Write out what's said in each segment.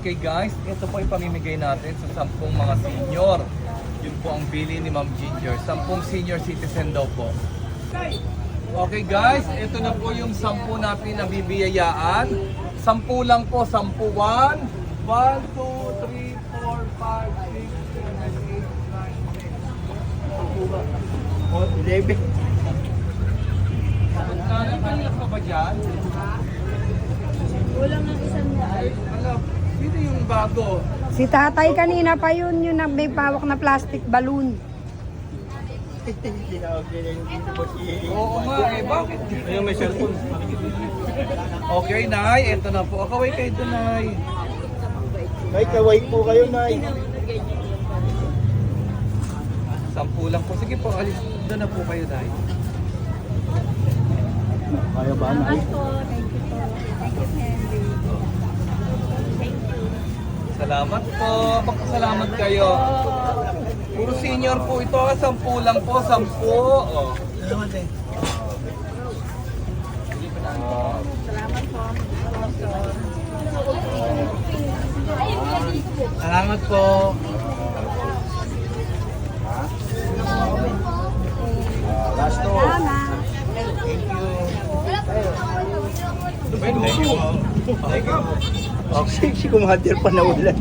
Okay guys, ito po ipamimigay natin sa sampung mga senior. Yun po ang bili ni Ma'am Ginger. Sampung senior citizen daw po. Okay guys, ito na po yung sampu na pinabibiyayaan. Sampu lang po, sampu. One, one, two, three, four, five, six, seven, eight, nine, ten. Sampu ba? O, eleven. Nanay, kanina pa ba dyan? Kulang ng isang daan. Alam, yung bago? Si tatay kanina pa yun, yung na- may pawak na plastic balloon. Oo nga eh, bakit? Ayun, may cellphone. Okay, Nay, eto na po. Kaway kayo doon, Nay. Ay, kaway po kayo, Nay. Sampu lang po. Sige po, alis. Doon na po kayo, Nay. Kaya ba, Nay? Po. Thank you po. Thank you, Henry. Salamat po. Magkasalamat kayo. Puro senior po ito. Sampu lang po. Sampu. Oh. Salamat eh. Salamat po. Salamat po. Last to. Thank you. Thank you. Thank you. Okay, si Kumadir pa naulan.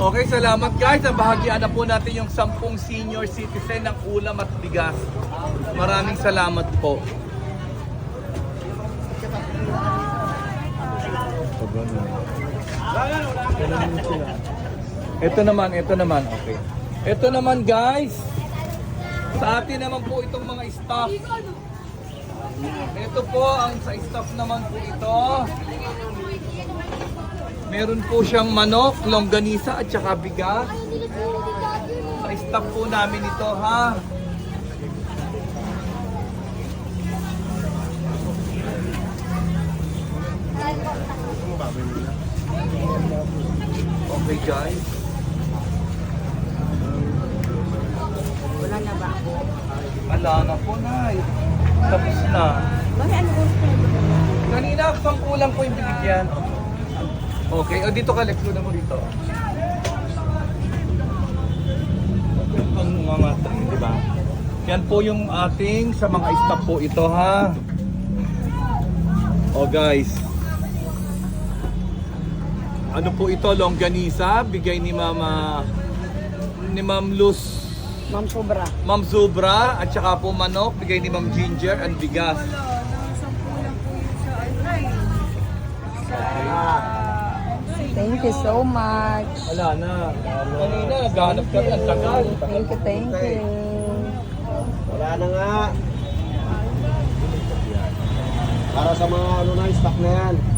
Okay, salamat guys. Nabahagian na po natin yung sampung senior citizen ng ulam at bigas. Maraming salamat po. Ito naman, ito naman. Okay. Ito naman guys. Sa atin naman po itong mga staff. Ito po ang sa staff naman po ito. Meron po siyang manok, longganisa at saka bigas. Staff po namin ito ha. Okay guys. Wala na ba ako? Wala na po na. Tapos na. Bakit ano gusto mo? Kanina, sampu lang po yung binigyan. Okay, o dito ka, Lex. Luna mo dito. Pang mga tree, di ba? Yan po yung ating sa mga staff po ito ha. O guys. Ano po ito? Longganisa. Bigay ni Mama ni Ma'am Luz Ma'am Sobra. Ma'am Zubra at saka po manok. Bigay ni Ma'am Ginger and bigas. Thank you so much. Wala na. Kanina, naghanap kami. Ang tagal. Thank you, thank you. Wala na nga. Para sa mga ano na, stock na yan.